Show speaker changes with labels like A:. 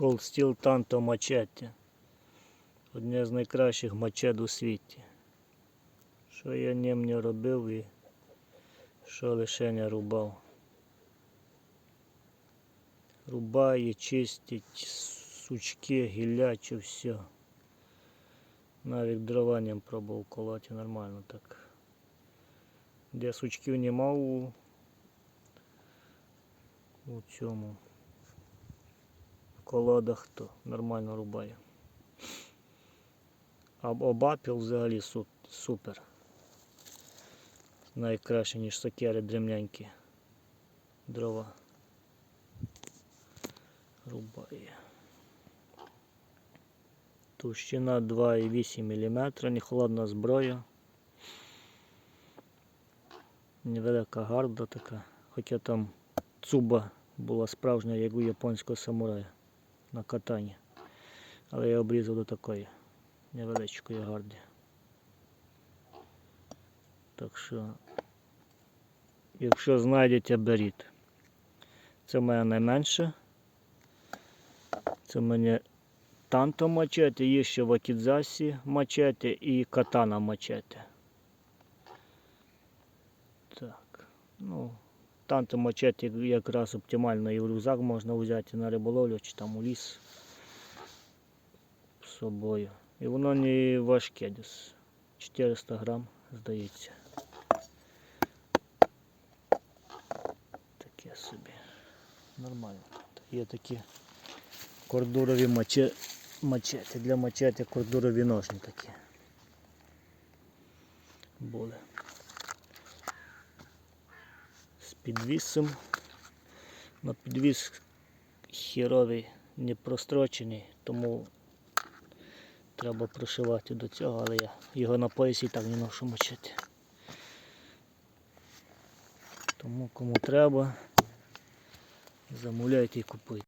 A: Cold Steel Tanto Machete. Одне з найкращих мачет у світі. Що я ним не робив і що лише не рубав. Рубає, чистить, сучки, гіляче, все. Навіть дрова ним пробував колоти нормально так. Де сучків нема у, у цьому колодах, то нормально рубає. А обапіл взагалі супер. Найкраще, ніж сокири древнянькі дрова. Рубає. Товщина 2,8 мм, не холодна зброя. Невелика гарда така, хоча там цуба була справжня, як у японського самурая на катані. Але я обрізав до такої невеличкої гарди. Так що, якщо знайдете, беріть. Це в мене найменше. Це в мене танто мачете, є ще вакідзасі мачете і катана мачете. Так, ну, танто мачете якраз оптимально і в рюкзак можна взяти на риболовлю чи там у ліс з собою. І воно не важке десь. 400 грам, здається. Таке собі. Нормально. Є такі кордурові маче... мачети. Для мачети кордурові ножні такі. Були. З підвісом. На підвіс хіровий не прострочений, тому треба пришивати до цього, але я його на поясі так не ношу мочити. Тому кому треба, замовляйте і купуйте.